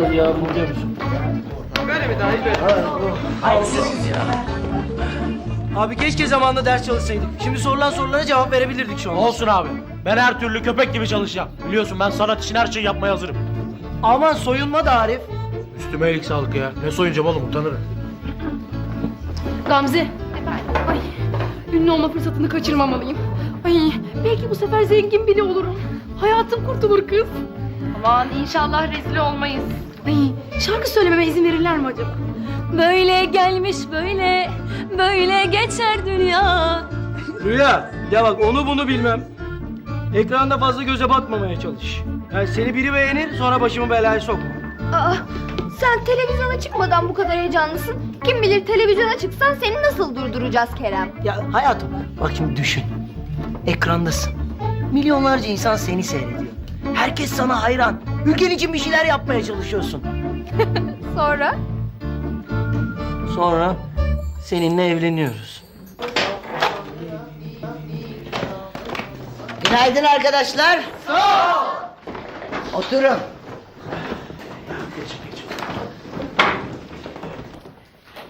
Yalnız ya buradaymış. Böyle mi daha iyi böyle? Abi keşke zamanında ders çalışsaydık. Şimdi sorulan sorulara cevap verebilirdik şu an. Olsun abi. Ben her türlü köpek gibi çalışacağım. Biliyorsun ben sanat için her şeyi yapmaya hazırım. Aman soyunma da Arif. Üstüme iyilik sağlık ya. Ne soyuncam oğlum utanırım. Gamze. Ay, ünlü olma fırsatını kaçırmamalıyım. Ay, belki bu sefer zengin biri olurum. Hayatım kurtulur kız. Aman inşallah rezil olmayız. Ay, şarkı söylememe izin verirler mi acaba? Böyle gelmiş böyle, böyle geçer dünya. Rüya, ya bak onu bunu bilmem. Ekranda fazla göze batmamaya çalış. Yani seni biri beğenir sonra başımı belaya sokma. Aa, sen televizyona çıkmadan bu kadar heyecanlısın. Kim bilir televizyona çıksan seni nasıl durduracağız Kerem? Ya hayatım bak şimdi düşün. Ekrandasın. Milyonlarca insan seni seyrediyor. Herkes sana hayran. Ülken için bir şeyler yapmaya çalışıyorsun. Sonra? Sonra seninle evleniyoruz. Günaydın arkadaşlar. Sağ Oturun.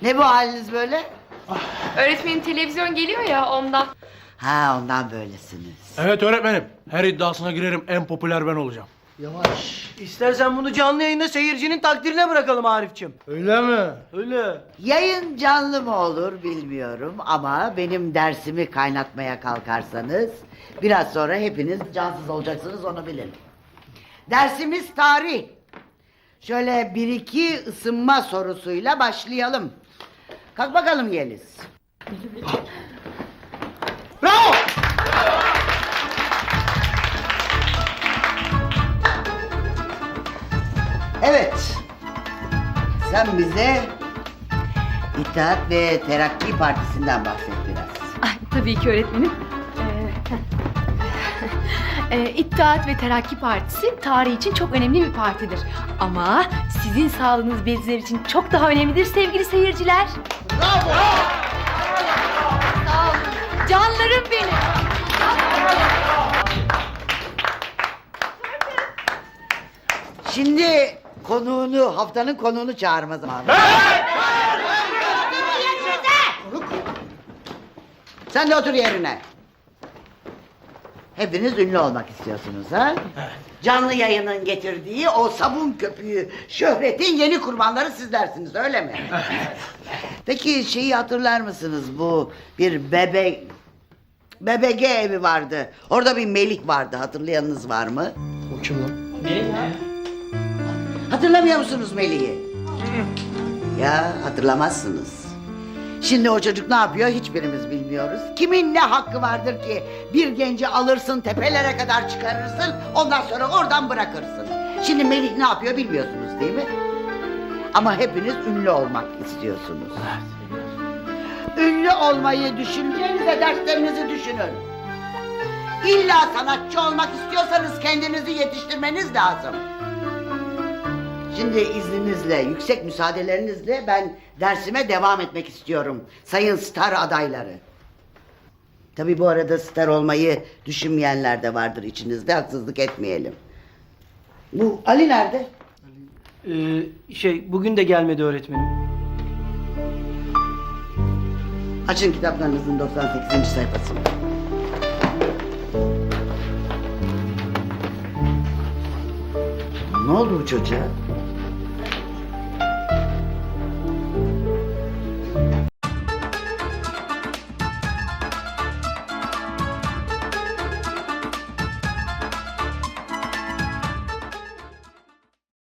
Ne bu haliniz böyle? Öğretmenin televizyon geliyor ya ondan. Ha ondan böylesiniz. Evet öğretmenim. Her iddiasına girerim en popüler ben olacağım. İstersen bunu canlı yayında seyircinin takdirine bırakalım Arifçim. Öyle mi? Öyle. Yayın canlı mı olur bilmiyorum ama benim dersimi kaynatmaya kalkarsanız biraz sonra hepiniz cansız olacaksınız onu bilin. Dersimiz tarih. Şöyle bir iki ısınma sorusuyla başlayalım. Kalk bakalım Yeliz. Evet. Sen bize İttihat ve Terakki Partisi'nden bahset biraz. Ay, tabii ki öğretmenim. Ee, e, İttihat ve Terakki Partisi tarih için çok önemli bir partidir. Ama sizin sağlığınız bizler için çok daha önemlidir sevgili seyirciler. Bravo! Sağ olun. Canlarım benim. Şimdi konuğunu, haftanın konuğunu çağırma zamanı. Sen de otur yerine. Hepiniz ünlü olmak istiyorsunuz ha? Canlı yayının getirdiği o sabun köpüğü şöhretin yeni kurbanları sizlersiniz öyle mi? Peki şeyi hatırlar mısınız bu bir bebek BBG evi vardı. Orada bir Melik vardı. Hatırlayanınız var mı? O kim lan? Hatırlamıyor musunuz Melih'i? ya hatırlamazsınız. Şimdi o çocuk ne yapıyor hiçbirimiz bilmiyoruz. Kimin ne hakkı vardır ki bir genci alırsın tepelere kadar çıkarırsın ondan sonra oradan bırakırsın. Şimdi Melih ne yapıyor bilmiyorsunuz değil mi? Ama hepiniz ünlü olmak istiyorsunuz. Ünlü olmayı düşüneceğinize derslerinizi düşünün. İlla sanatçı olmak istiyorsanız kendinizi yetiştirmeniz lazım. Şimdi izninizle, yüksek müsaadelerinizle ben dersime devam etmek istiyorum. Sayın star adayları. Tabii bu arada star olmayı düşünmeyenler de vardır içinizde, haksızlık etmeyelim. Bu Ali nerede? Ee, şey bugün de gelmedi öğretmenim. Açın kitaplarınızın 98. sayfasını. Ne oldu bu çocuğa?